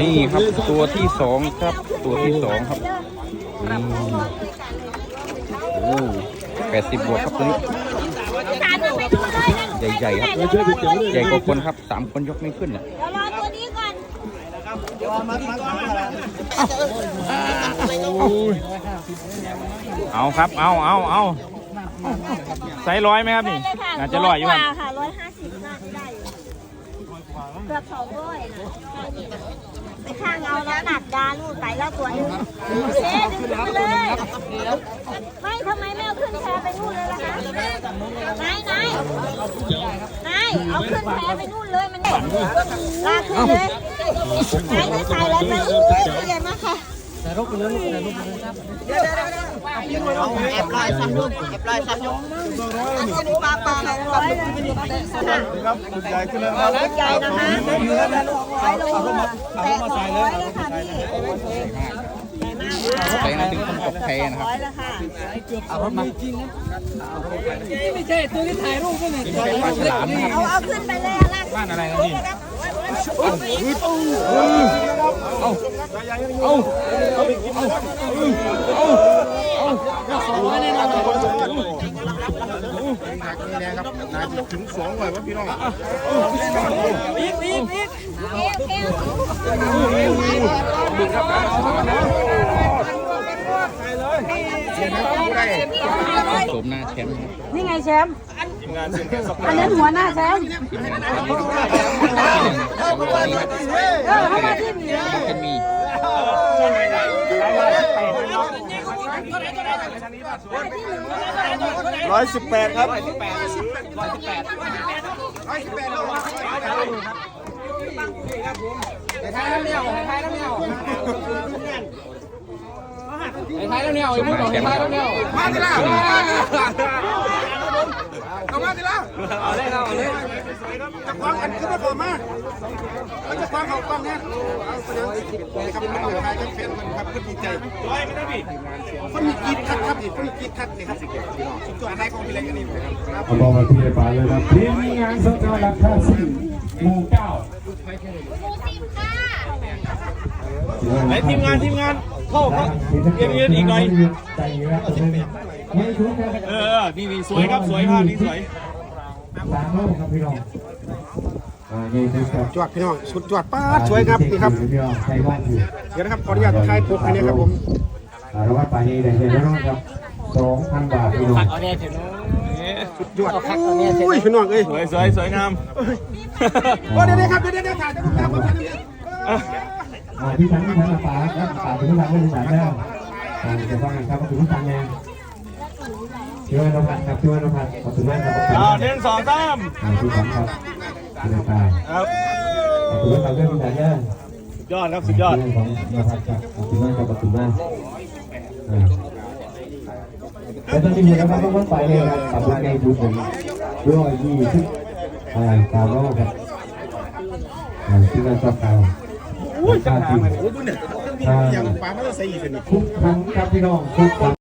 นี่ครับตัวที่สองครับตัวที่สองครับอืมโอ้แปดสิบบวกครับตัวนี้สารเอาไปดูเลยนะหนูใหญ่ๆครับใหญ่กว่าคนครับสามคนยกไม่ขึ้นอะเดี๋ยวรอตัวนี้ก่อนเอาครับเอาเอาเอาใส่ร้อยไหมครับนี่น่าจะร้อยอยู่ครับว่าค่ะร้อยห้าสิบน่าจะได้อยู่ เกือบสองร้อยนะไปข้างเอาแล้วหนักดาลูกใส่แล้วตัวนึงเอ๊ดึงขึ้นมาเลย ไม่ทำไมไม่เอาขึ้นแพไปนู่นเลยล่ะคะนายนายนายเอาขึ้นแพไปนู่นเลยมันเนี่ยลากขึ้นเลยนายจะใส่แล้วไปอู้ยใหญ่มากค่ะ แอบลอยซ้ำลูกแอบลอยซ้ำลูกอันนี้ปลาปลาอะไรร้อยเลยค่ะครับใหญ่ขึ้นแล้วครับยใหญ่นะคะร้อยโลค่ะแต่สองร้อยเลยค่ะพี่ใส่นะถึงต้องตกแพนะครับร้อยแล้วค่ะไม่ใช่ตัวที่ถ่ายรูปก็เนี่ยเป็นปลาฉลามนะครับ เอาเอาขึ้นไปเลยลากบ้านอะไรนะนี่นี่นะครับนายถึงสองเลยวะพี่น้องอีกอีกอีกเอวเอวสมหน้าแชมป์ครับนี่ไงแชมป์ อันนั้นหัวหน้าแชมป์เออให้มาที่นี่จะมีร้อยสิบแปดครับถ่ายแล้วเนี่ยไอ้พวกหน้าแชมป์ครับมาทีละเอามาทีละ เอาเลยเอาเลยจะควางกันขึ้นมาก่อนมาเขาจะควางเขาควางเนี่ยเอาเสนอครับมันเหลือใครก็เป็นมันครับก็ดีใจร้อยไม่ได้พี่มันมีกีดคัดครับนี่มันมีกีดคัดนี่ครับสุดยอดอะไรของพี่เล็กอันนี้ครับเอาบอกมาที่ไอ้ป่าเลยครับทีมงานสกาลักท่าสี่หมู่เก้าไหนทีมงานทีมงานเข้าเข้าเย็นเย็นอีกหน่อยใจเย็นตรงนี้ไม่ชุดกันเออนี่นี่สวยครับสวยภาพนี้สวย สามโลกครับพี่น้องอ่านี่คือครับจวดพี่น้องสุดจวดป้าดสวยครับนี่ครับพี่น้องใครว่างอยู่เดี๋ยวนะครับขออนุญาตถ่ายปกอันนี้ครับผมอ่าเราว่าไปนี่ได้เลยน้องครับสองพันบาทพี่น้องเอาเนี่ยถึงสุดยอดคักเอาเนี่ยอุ้ยพี่น้องเอ้ยสวยสวยสวยงามโอ้เดี๋ยวเดี๋ยวครับเดี๋ยวเดี๋ยวถ่ายจะดูครับผมอ่าพี่ทั้งพี่ทั้งป่าครับป่าถึงทางไม่ถึงสายแล้วอ่าจะว่าไงครับถึงทางแนว ช่วยน้องพัดครับช่วยน้องพัดขอบคุณมากครับขอบคุณอ้ามาวกหนึ่งสองสามอ่าที่สองครับคุณตาครับขอบคุณมากครับเรื่องการเงินสุดยอดครับสุดยอด เรื่องของนะครับครับขอบคุณมากครับขอบคุณมากอ่าแล้วตอนนี้นะครับต้องไปเลยครับขอบคุณในดูผมด้วยยี่สิบอ่าตามรอบครับอ่าที่นั่นชอบข่าวอุ้ยจังหวะโอ้ดูเนี่ยยังปลาไม่ต้องใส่อีกเลยนี่ทุกครั้งครับพี่น้องทุกครั้ง